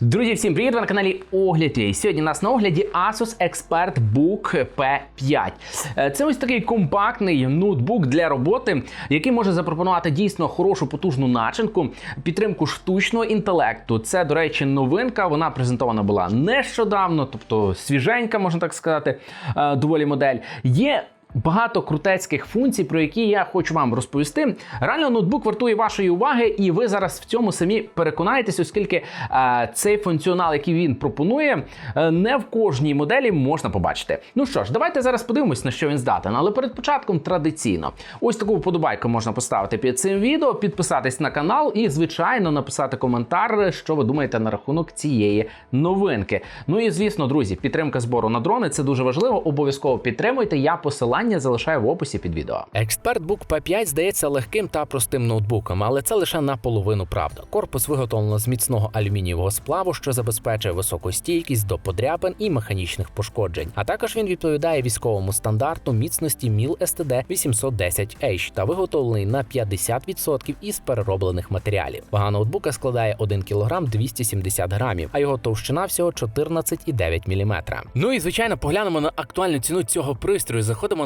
Друзі, всім привіт! Ви на каналі Огляд. UA. Сьогодні у нас на огляді Asus Expert Book P5. Е, Це ось такий компактний ноутбук для роботи, який може запропонувати дійсно хорошу потужну начинку, підтримку штучного інтелекту. Це, до речі, новинка. Вона презентована була нещодавно, тобто свіженька, можна так сказати, е, доволі модель. Є Багато крутецьких функцій, про які я хочу вам розповісти. Реально, ноутбук вартує вашої уваги, і ви зараз в цьому самі переконаєтесь, оскільки е, цей функціонал, який він пропонує, е, не в кожній моделі можна побачити. Ну що ж, давайте зараз подивимось, на що він здатен. Але перед початком традиційно, ось таку вподобайку можна поставити під цим відео, підписатись на канал і, звичайно, написати коментар, що ви думаєте на рахунок цієї новинки. Ну і звісно, друзі, підтримка збору на дрони це дуже важливо. Обов'язково підтримуйте. Я посилання залишаю в описі під відео. ExpertBook P5 здається легким та простим ноутбуком, але це лише наполовину правда. Корпус виготовлено з міцного алюмінієвого сплаву, що забезпечує високу стійкість до подряпин і механічних пошкоджень. А також він відповідає військовому стандарту міцності MIL STD 810H та виготовлений на 50% із перероблених матеріалів. Вага ноутбука складає 1 кг 270 грамів, а його товщина всього 14,9 мм. Ну і звичайно, поглянемо на актуальну ціну цього пристрою. Заходимо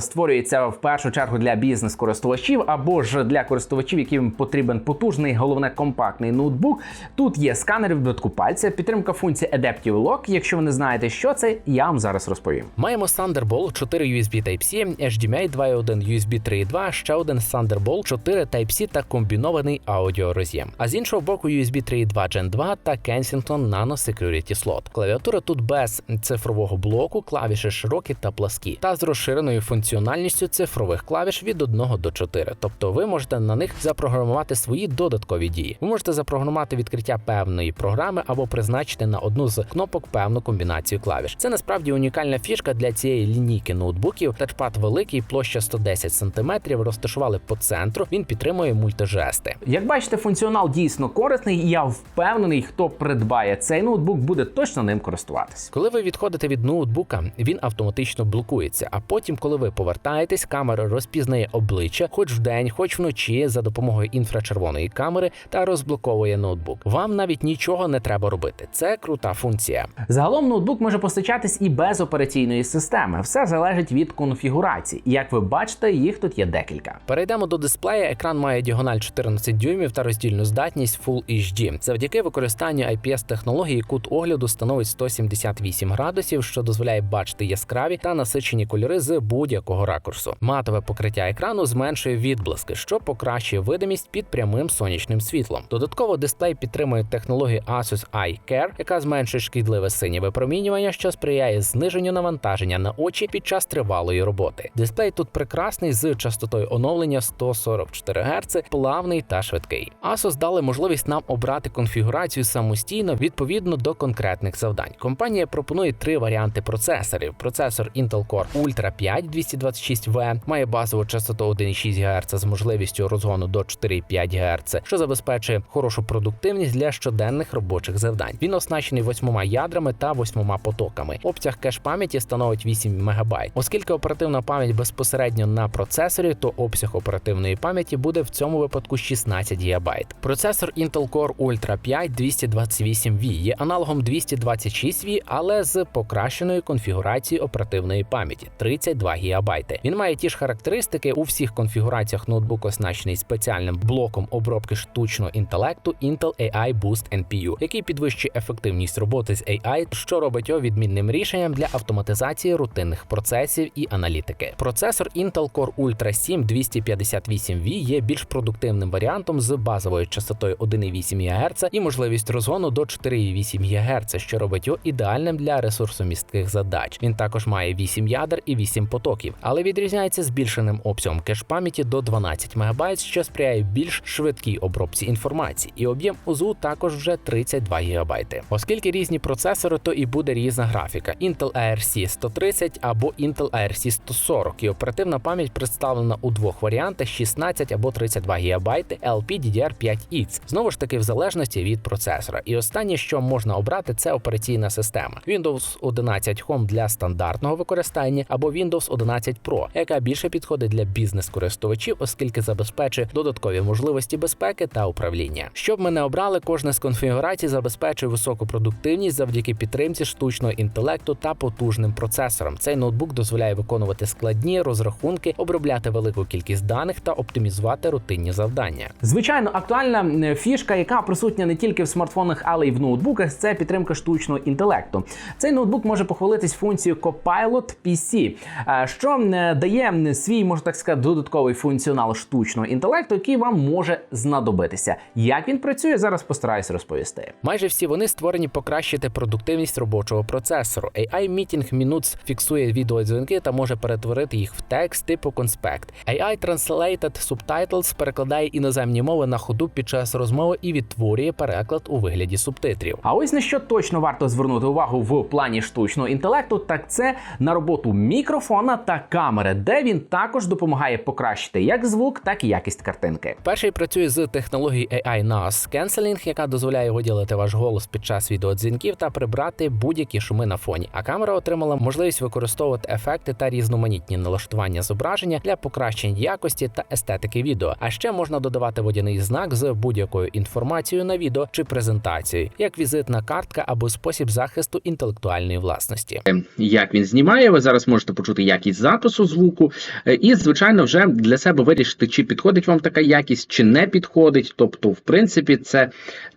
створюється в першу чергу для бізнес-користувачів або ж для користувачів, яким потрібен потужний, головне компактний ноутбук. Тут є сканер відбитку пальця, підтримка функції Adaptive Lock. Якщо ви не знаєте, що це, я вам зараз розповім. Маємо Thunderbolt 4 USB Type-C, HDMI 2.1, USB 3.2, ще один Thunderbolt 4 Type-C та комбінований аудіороз'єм. А з іншого боку USB 3.2 Gen 2 та Kensington Nano Security Slot. Клавіатура тут без цифрового блоку, клавіші широкі та пласкі, та з розширеною функціональністю цифрових клавіш від 1 до 4. Тобто ви можете на них запрограмувати свої додаткові дії. Ви можете запрограмувати відкриття певної програми або призначити на одну з кнопок певну комбінацію клавіш. Це насправді унікальна фішка для цієї лінійки ноутбуків. Тачпад великий, площа 110 см, розташували по центру. Він підтримує мультижести. Як бачите, функціонал дійсно корисний, і я впевнений, хто придбає цей ноутбук, буде точно ним користуватись. Коли ви відходите від ноутбука, він автоматично блокується. А потім, коли ви повертаєтесь, камера розпізнає обличчя, хоч вдень, хоч вночі, за допомогою інфрачервоної камери та розблоковує ноутбук. Вам навіть нічого не треба робити. Це крута функція. Загалом ноутбук може постачатись і без операційної системи. Все залежить від конфігурації. Як ви бачите, їх тут є декілька. Перейдемо до дисплея. Екран має діагональ 14 дюймів та роздільну здатність Full HD. Завдяки використанню IPS технології кут огляду становить 178 градусів, що дозволяє бачити яскраві та насичені кольори з будь-якого ракурсу. Матове покриття екрану зменшує відблиски, що покращує видимість під прямим сонячним світлом. Додатково дисплей підтримує технологію Asus Eye Care, яка зменшує шкідливе синє випромінювання, що сприяє зниженню навантаження на очі під час тривалої роботи. Дисплей тут прекрасний з частотою оновлення 144 Гц, плавний та швидкий. Asus дали можливість нам обрати конфігурацію самостійно відповідно до конкретних завдань. Компанія пропонує три варіанти процесорів: процесор Intel Core Ultra 5 226V має базову частоту 1,6 ГГц з можливістю розгону до 4,5 ГГц, що забезпечує хорошу продуктивність для щоденних робочих завдань. Він оснащений восьмома ядрами та восьмома потоками. Обсяг кеш пам'яті становить 8 МБ. Оскільки оперативна пам'ять безпосередньо на процесорі, то обсяг оперативної пам'яті буде в цьому випадку 16 ГБ. Процесор Intel Core Ultra 5 228V є аналогом 226V, але з покращеною конфігурацією оперативної пам'яті 32 ГБ. Він має ті ж характеристики у всіх конфігураціях ноутбук оснащений спеціальним блоком обробки штучного інтелекту Intel AI Boost NPU, який підвищує ефективність роботи з AI, що робить його відмінним рішенням для автоматизації рутинних процесів і аналітики. Процесор Intel Core Ultra 7 258V є більш продуктивним варіантом з базовою частотою 1,8 ГГц і можливістю розгону до 4,8 ГГц, що робить його ідеальним для ресурсомістких задач. Він також має 8 ядер і 8 потоків, але відрізняється збільшеним обсягом кеш-пам'яті до 12 МБ, що сприяє більш швидкій обробці інформації, і об'єм УЗУ також вже 32 ГБ. Оскільки різні процесори, то і буде різна графіка: Intel ARC 130 або Intel ARC 140, і оперативна пам'ять представлена у двох варіантах: 16 або 32 ГБ LPDDR5X. Знову ж таки, в залежності від процесора. І останнє, що можна обрати, це операційна система Windows 11 Home для стандартного використання або Windows 11 Pro, яка більше підходить для бізнес-користувачів, оскільки забезпечує додаткові можливості безпеки та управління. Щоб ми не обрали, кожна з конфігурацій забезпечує високу продуктивність завдяки підтримці штучного інтелекту та потужним процесорам. Цей ноутбук дозволяє виконувати складні розрахунки, обробляти велику кількість даних та оптимізувати рутинні завдання. Звичайно, актуальна фішка, яка присутня не тільки в смартфонах, але й в ноутбуках, це підтримка штучного інтелекту. Цей ноутбук може похвалитись функцією Copilot PC, е, що дає свій, можна так сказати, додатковий функціонал штучного інтелекту, який вам може знадобитися. Як він працює, зараз постараюся розповісти. Майже всі вони створені покращити продуктивність робочого процесору. AI Meeting Minutes фіксує відеодзвінки та може перетворити їх в текст типу конспект. AI Translated Subtitles перекладає іноземні мови на ходу під час розмови і відтворює переклад у вигляді субтитрів. А ось на що точно варто звернути увагу в плані штучного інтелекту, так це на роботу мікрофона та камери, де він також допомагає покращити як звук, так і якість картинки. Перший працює з технологією AI Noise Cancelling, яка дозволяє виділити ваш голос під час відеодзвінків та прибрати будь-які шуми на фоні. А камера отримала можливість використовувати ефекти та різноманітні налаштування зображення для покращення якості та естетики відео. А ще можна додавати водяний знак з будь-якою інформацією на відео чи презентацією, як візитна картка або спосіб захисту інтелектуальної власності. як він знімає. Ви зараз можете почути якість запису звуку, е, і, звичайно, вже для себе вирішити, чи підходить вам така якість, чи не підходить. Тобто, в принципі, це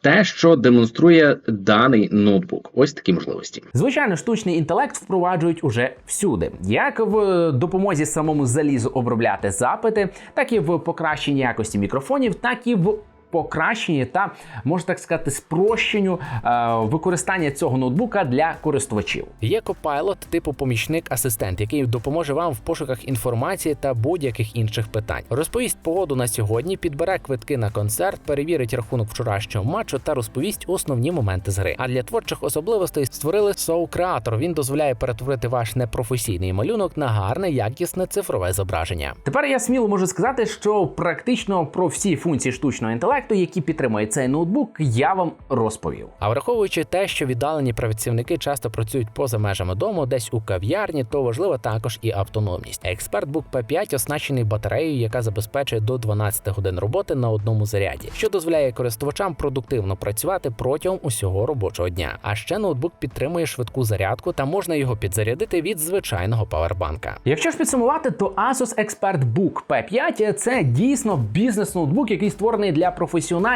те, що демонструє даний ноутбук. Ось такі можливості. Звичайно, штучний інтелект впроваджують уже всюди, як в допомозі самому залізу обробляти запити, так і в покращенні якості мікрофонів, так і в покращенні та можна так сказати спрощенню е, використання цього ноутбука для користувачів. Є Copilot типу помічник-асистент, який допоможе вам в пошуках інформації та будь-яких інших питань. Розповість погоду на сьогодні, підбере квитки на концерт, перевірить рахунок вчорашнього матчу та розповість основні моменти з гри. А для творчих особливостей створили Soul Creator. Він дозволяє перетворити ваш непрофесійний малюнок на гарне, якісне цифрове зображення. Тепер я сміло можу сказати, що практично про всі функції штучного інтелекту, які підтримує цей ноутбук, я вам розповів. А враховуючи те, що віддалені працівники часто працюють поза межами дому, десь у кав'ярні, то важлива також і автономність. Експертбук P5 оснащений батареєю, яка забезпечує до 12 годин роботи на одному заряді, що дозволяє користувачам продуктивно працювати протягом усього робочого дня. А ще ноутбук підтримує швидку зарядку та можна його підзарядити від звичайного павербанка. Якщо ж підсумувати, то Asus ExpertBook P5 це дійсно бізнес-ноутбук, який створений для професіоналів,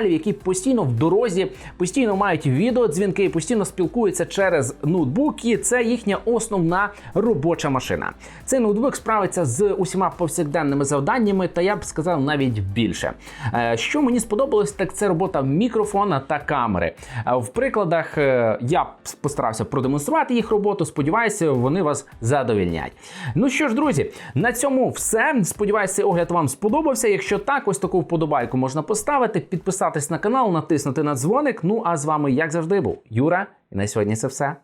які постійно в дорозі, постійно мають відеодзвінки, постійно спілкуються через ноутбук, і це їхня основна робоча машина. Цей ноутбук справиться з усіма повсякденними завданнями, та я б сказав навіть більше. Е, Що мені сподобалось, так це робота мікрофона та камери. Е, В прикладах е, я постарався продемонструвати їх роботу. Сподіваюся, вони вас задовільнять. Ну що ж, друзі, на цьому все. Сподіваюся, цей огляд вам сподобався. Якщо так, ось таку вподобайку можна поставити, підписатись на канал, натиснути на дзвоник. Ну а з вами, як завжди, був Юра. І на сьогодні це все.